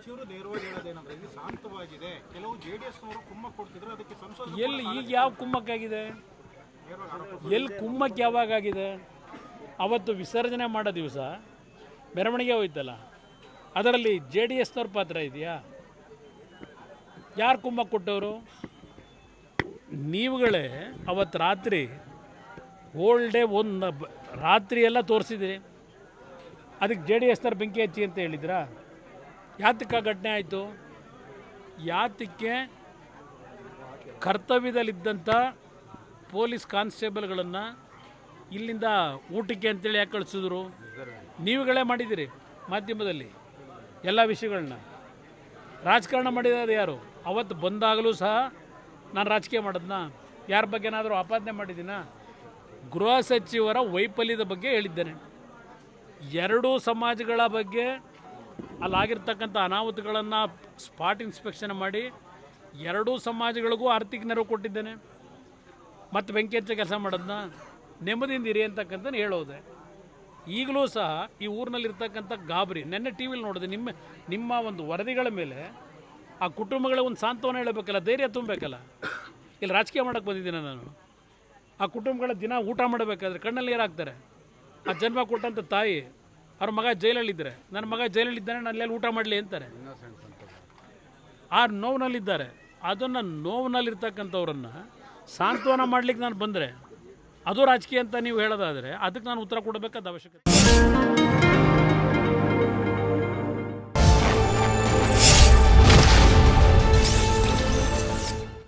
ಸಚಿವರು ನೇರವಾಗಿ ಹೇಳೋದೇನಂದ್ರೆ ಇಲ್ಲಿ ಶಾಂತವಾಗಿದೆ. ಕೆಲವು ಜೆ ಡಿ ಎಸ್ನವರು ಕುಮ್ಮಕ್ ಕೊಡ್ತಿದ್ರು ಅದಕ್ಕೆ ಸಂಸದ ಎಲ್ಲಿ ಈಗ ಯಾವ ಕುಮ್ಮಕ್ಕಾಗಿದೆ? ಎಲ್ಲಿ ಕುಮ್ಮಕ್ಕೆ ಯಾವಾಗ ಆಗಿದೆ ಅವತ್ತು ವಿಸರ್ಜನೆ ಮಾಡೋ ದಿವಸ ಮೆರವಣಿಗೆ ಹೋಯ್ತಲ್ಲ ಅದರಲ್ಲಿ ಜೆ ಡಿ ಎಸ್ನವ್ರ ಪಾತ್ರ ಇದೆಯಾ? ಯಾರು ಕುಮ್ಮಕ್ಕೆ ಕೊಟ್ಟವರು? ನೀವುಗಳೇ ಅವತ್ತು ರಾತ್ರಿ ಹೋಲ್ ಡೇ ಒಂದು ರಾತ್ರಿ ಎಲ್ಲ ತೋರಿಸಿದಿರಿ. ಅದಕ್ಕೆ ಜೆ ಡಿ ಎಸ್ನವ್ರು ಬೆಂಕಿ ಹಚ್ಚಿ ಅಂತ ಹೇಳಿದ್ರಾ? ಯಾತಕ್ಕೆ ಘಟನೆ ಆಯಿತು? ಯಾತಕ್ಕೆ ಕರ್ತವ್ಯದಲ್ಲಿದ್ದಂಥ ಪೊಲೀಸ್ ಕಾನ್ಸ್ಟೇಬಲ್ಗಳನ್ನು ಇಲ್ಲಿಂದ ಊಟಕ್ಕೆ ಅಂತೇಳಿ ಯಾಕೆ ಕಳಿಸಿದ್ರು? ನೀವುಗಳೇ ಮಾಡಿದ್ದೀರಿ ಮಾಧ್ಯಮದಲ್ಲಿ ಎಲ್ಲ ವಿಷಯಗಳನ್ನ. ರಾಜಕಾರಣ ಮಾಡಿದಾರೆ ಯಾರು? ಅವತ್ತು ಬಂದಾಗಲೂ ಸಹ ನಾನು ರಾಜಕೀಯ ಮಾಡೋದನ್ನ ಯಾರ ಬಗ್ಗೆನಾದರೂ ಆಪಾದನೆ ಮಾಡಿದ್ದೀನ? ಗೃಹ ಸಚಿವರ ವೈಫಲ್ಯದ ಬಗ್ಗೆ ಹೇಳಿದ್ದೇನೆ. ಎರಡೂ ಸಮಾಜಗಳ ಬಗ್ಗೆ ಅಲ್ಲಾಗಿರ್ತಕ್ಕಂಥ ಅನಾಹುತಗಳನ್ನು ಸ್ಪಾಟ್ ಇನ್ಸ್ಪೆಕ್ಷನ್ ಮಾಡಿ ಎರಡೂ ಸಮಾಜಗಳಿಗೂ ಆರ್ಥಿಕ ನೆರವು ಕೊಟ್ಟಿದ್ದೇನೆ. ಮತ್ತು ಬೆಂಕಿ ಹಚ್ಚ ಕೆಲಸ ಮಾಡೋದನ್ನ ನೆಮ್ಮದಿಯಿಂದ ಇರಿ ಅಂತಕ್ಕಂಥ ಹೇಳೋದೆ. ಈಗಲೂ ಸಹ ಈ ಊರಿನಲ್ಲಿರ್ತಕ್ಕಂಥ ಗಾಬರಿ, ನೆನ್ನೆ ಟಿ ವಿಲಿ ನೋಡಿದೆ, ನಿಮ್ಮ ನಿಮ್ಮ ಒಂದು ವರದಿಗಳ ಮೇಲೆ ಆ ಕುಟುಂಬಗಳ ಒಂದು ಸಾಂತ್ವನ ಹೇಳಬೇಕಲ್ಲ, ಧೈರ್ಯ ತುಂಬಬೇಕಲ್ಲ ಇಲ್ಲಿ ರಾಜಕೀಯ ಮಾಡೋಕೆ ಬಂದಿದ್ದೀನಿ ನಾನು? ಆ ಕುಟುಂಬಗಳ ದಿನ ಊಟ ಮಾಡಬೇಕಾದ್ರೆ ಕಣ್ಣಲ್ಲಿ ನೀರಾಗ್ತಾರೆ ಆ ಜನ್ಮ ಕೊಟ್ಟಂಥ ತಾಯಿ ಅವ್ರ ಮಗ ಜೈಲಲ್ಲಿದ್ದಾರೆ. ನನ್ನ ಮಗ ಜೈಲಲ್ಲಿದ್ದಾನೆ ನಾನು ಅಲ್ಲೆಲ್ಲಿ ಊಟ ಮಾಡಲಿ ಅಂತಾರೆ. ಆ ನೋವಿನಲ್ಲಿದ್ದಾರೆ. ಅದನ್ನು ನೋವಿನಲ್ಲಿರ್ತಕ್ಕಂಥವ್ರನ್ನು ಸಾಂತ್ವನ ಮಾಡ್ಲಿಕ್ಕೆ ನಾನು ಬಂದರೆ, ಅದು ರಾಜಕೀಯ ಅಂತ ನೀವು ಹೇಳೋದಾದರೆ, ಅದಕ್ಕೆ ನಾನು ಉತ್ತರ ಕೊಡಬೇಕಾದ ಅವಶ್ಯಕತೆ.